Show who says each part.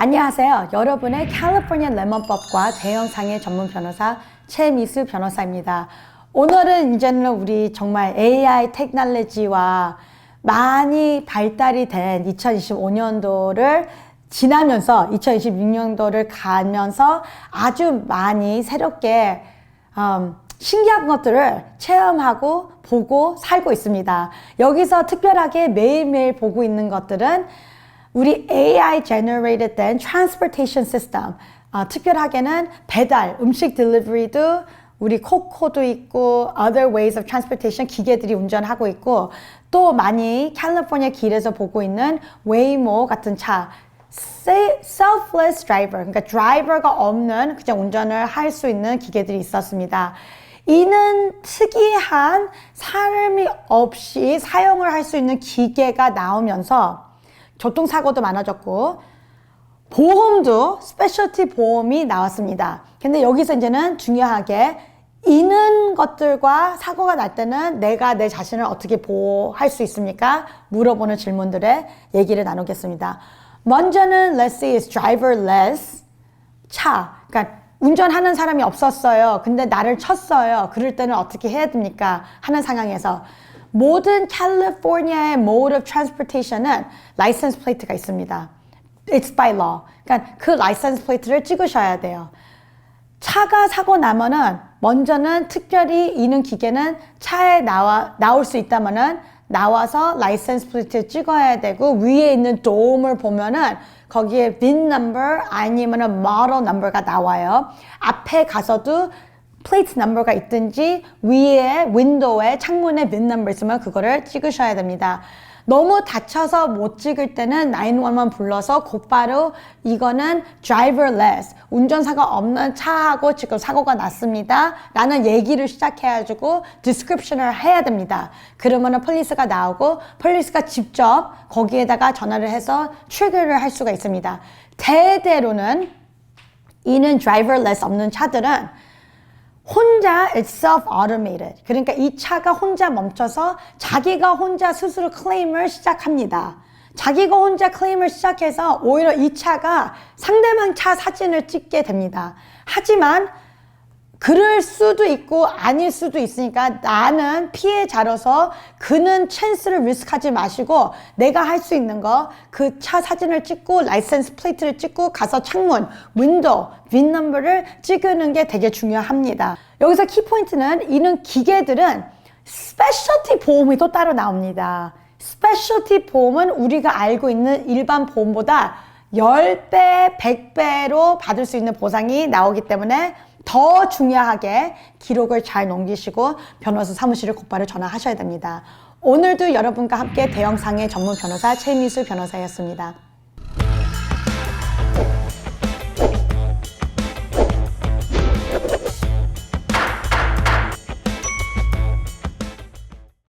Speaker 1: 안녕하세요. 여러분의 캘리포니아 레몬법과 대형상해 전문 변호사 최미수 변호사입니다. 오늘은 이제는 우리 정말 AI 테크놀로지와 많이 발달이 된 2025년도를 지나면서 2026년도를 가면서 아주 많이 새롭게 음, 신기한 것들을 체험하고 보고 살고 있습니다. 여기서 특별하게 매일매일 보고 있는 것들은 우리 AI generated 된 transportation system, 어, 특별하게는 배달, 음식 딜리버리도 우리 코코도 있고 other ways of transportation 기계들이 운전하고 있고 또 많이 캘리포니아 길에서 보고 있는 웨이모 같은 차 selfless driver, 그러니까 드라이버가 없는 그냥 운전을 할 수 있는 기계들이 있었습니다. 이는 특이한 사람이 없이 사용을 할 수 있는 기계가 나오면서 교통사고도 많아졌고 보험도 스페셜티 보험이 나왔습니다. 근데 여기서 이제는 중요하게 이는 것들과 사고가 날 때는 내가 내 자신을 어떻게 보호할 수 있습니까? 물어보는 질문들의 얘기를 나누겠습니다. 먼저는 let's say is driverless 차. 그러니까 운전하는 사람이 없었어요. 근데 나를 쳤어요. 그럴 때는 어떻게 해야 됩니까? 하는 상황에서 모든 캘리포니아의 mode of transportation은 라이센스 플레이트가 있습니다. It's by law. 그러니까 그 라이센스 플레이트를 찍으셔야 돼요. 차가 사고 나면은 먼저는 특별히 이는 기계는 차에 나와 나올 수 있다면은 나와서 라이센스 플레이트 찍어야 되고 위에 있는 도움을 보면은 거기에 VIN number 아니면은 model number가 나와요. 앞에 가서도 플레이트 넘버가 있든지 위에 윈도우에 창문에 VIN 넘버 있으면 그거를 찍으셔야 됩니다. 너무 다쳐서 못 찍을 때는 911 불러서 곧바로 이거는 driverless 운전사가 없는 차하고 지금 사고가 났습니다. 라는 얘기를 시작해가지고 description을 해야 됩니다. 그러면은 폴리스가 나오고 폴리스가 직접 거기에다가 전화를 해서 트리거를 할 수가 있습니다. 대대로는 이는 driverless 없는 차들은 혼자 it's self-automated. 그러니까 이 차가 혼자 멈춰서 자기가 혼자 스스로 클레임을 시작합니다. 자기가 혼자 클레임을 시작해서 오히려 이 차가 상대방 차 사진을 찍게 됩니다. 하지만 그럴 수도 있고 아닐 수도 있으니까 나는 피해자로서 그는 찬스를 리스크하지 마시고 내가 할 수 있는 거 그 차 사진을 찍고 라이센스 플레이트를 찍고 가서 창문, 윈도우, 빈 넘버를 찍는 게 되게 중요합니다. 여기서 키포인트는 이런 기계들은 스페셜티 보험이 또 따로 나옵니다. 스페셜티 보험은 우리가 알고 있는 일반 보험보다 10배, 100배로 받을 수 있는 보상이 나오기 때문에 더 중요하게 기록을 잘 넘기시고 변호사 사무실을 곧바로 전화하셔야 됩니다. 오늘도 여러분과 함께 대형상의 전문 변호사 최미수 변호사였습니다.